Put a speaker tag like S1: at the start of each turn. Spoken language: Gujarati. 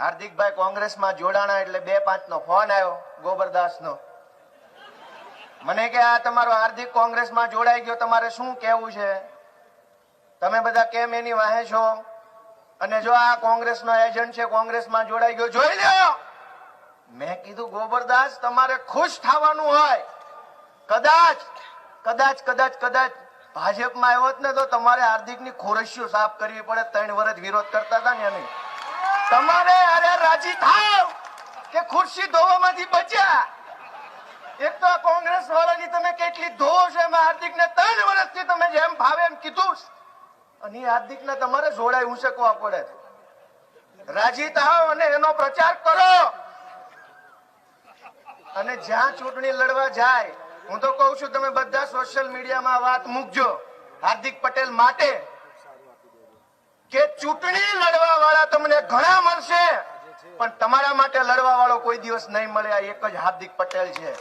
S1: હાર્દિકભાઈ કોંગ્રેસમાં જોડાણા એટલે બે પાંચ નો ફોન આવ્યો ગોબરદાસ નો મને કે આ તમારો હાર્દિક કોંગ્રેસમાં જોડાઈ ગયો, તમારે શું કેવું છે? તમે બધા કેમ એની વાહે છો? અને જો આ કોંગ્રેસનો એજન્ટ છે, કોંગ્રેસમાં જોડાઈ ગયો, જોઈ લો! મેં કીધું, ગોબરદાસ, તમારે ખુશ થવાનું હોય. કદાચ કદાચ કદાચ કદાચ ભાજપમાં આવ્યો ને તો તમારે હાર્દિકની ખોરશીઓ સાફ કરવી પડે, ત્રણ વર્ષ વિરોધ કરતા હતા ને એની. તમારે અરે રાજી થાવ કે ખુરશી ધોવામાંથી બચ્યા? એક તો કોંગ્રેસ વાળાની તમે કેટલી ધોવો છે એમાં હાર્દિકને ત્રણ વર્ષથી તમે જેમ ભાવે એમ કીધું અને એ હાર્દિકને તમારે જોડાય ઉંચકવા પડે રાજી થાવ અને એનો પ્રચાર કરો. અને જ્યાં ચૂંટણી લડવા જાય, હું તો કઉ છું તમે બધા સોશિયલ મીડિયામાં વાત મૂકજો. હાર્દિક પટેલ માટે કે ચૂંટણી લડવા વાળા તમને ઘણા મળશે. પણ તમારા માટે લડવા વાળો કોઈ દિવસ નહીં મળે. આ એક જ હાર્દિક પટેલ છે.